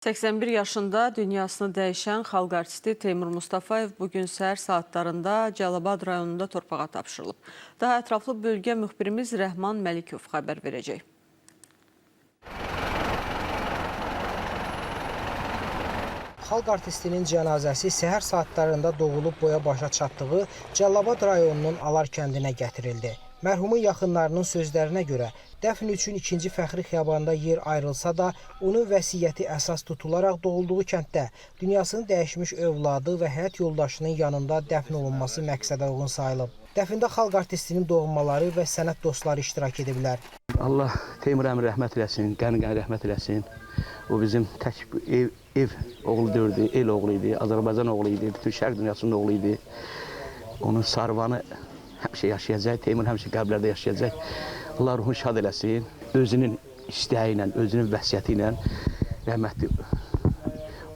81 yaşında dünyasını dəyişən xalq artisti Teymur Mustafayev bugün səhər saatlarında Cəlilabad rayonunda torpağa tapşırılıb. Daha ətraflı bölgə müxbirimiz Rəhman Məlikov xəbər verəcək. Xalq artistinin cənazəsi səhər saatlarında doğulub boya başa çatdığı Cəllabad rayonunun Alar kəndinə gətirildi. Mərhumun yaxınlarının sözlərinə görə dəfn üçün ikinci fəxri xiyabanda yer ayrılsa da, onun vəsiyyəti əsas tutularaq doğulduğu kənddə dünyasını dəyişmiş övladı və həyat yoldaşının yanında dəfn olunması məqsədə uyğun sayılıb. Dəfində xalq artistinin doğmaları və sənət dostları iştirak ediblər. Allah Teymur əmi rəhmət eləsin, qəni-qəni rəhmət eləsin. O bizim tək ev, ev oğlu deyildi, el oğlu idi, Azərbaycan oğlu idi, bütün şərq dünyasının oğlu idi. Onun sarvanı həmişə yaşayacaq, Teymur həmişə qəbirlərdə yaşayacaq. Allah ruhunu şad eləsin. Özünün istəyi ilə, özünün vəsiyyəti ilə rəhmətli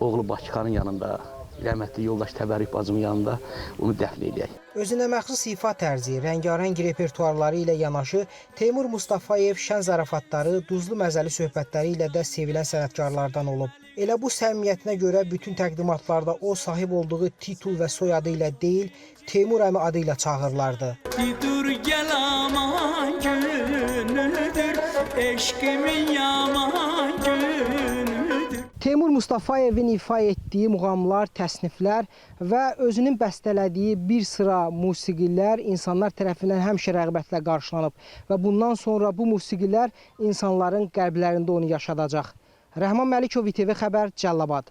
oğlu Bakıxanın yanında, rəhmətli yoldaş Təbərrük bacımın yanında onu dəfn edək. Özünə məxsus ifa tərzi, rəngarəng repertuarları ilə yanaşı Teymur Mustafayev şən zarafatları, duzlu məzəli söhbətləri ilə də sevilən sənətkarlardan olub. Elə bu səmimiyyətinə görə bütün təqdimatlarda o sahib olduğu titul və soyadı ilə deyil, Teymur əmi adı ilə çağırlardı. Dur gel aman günüdür Eşkimin yaman günüdür Teymur Mustafayevin ifa etdiyi muğamlar, təsniflər və özünün bəstələdiyi bir sıra musiqilər insanlar tərəfindən həmişə rəğbətlə qarşılanıb və bundan sonra bu musiqilər insanların qəlblərində onu yaşadacaq. Rəhman Məlikov İTV xəbər Cəllabad.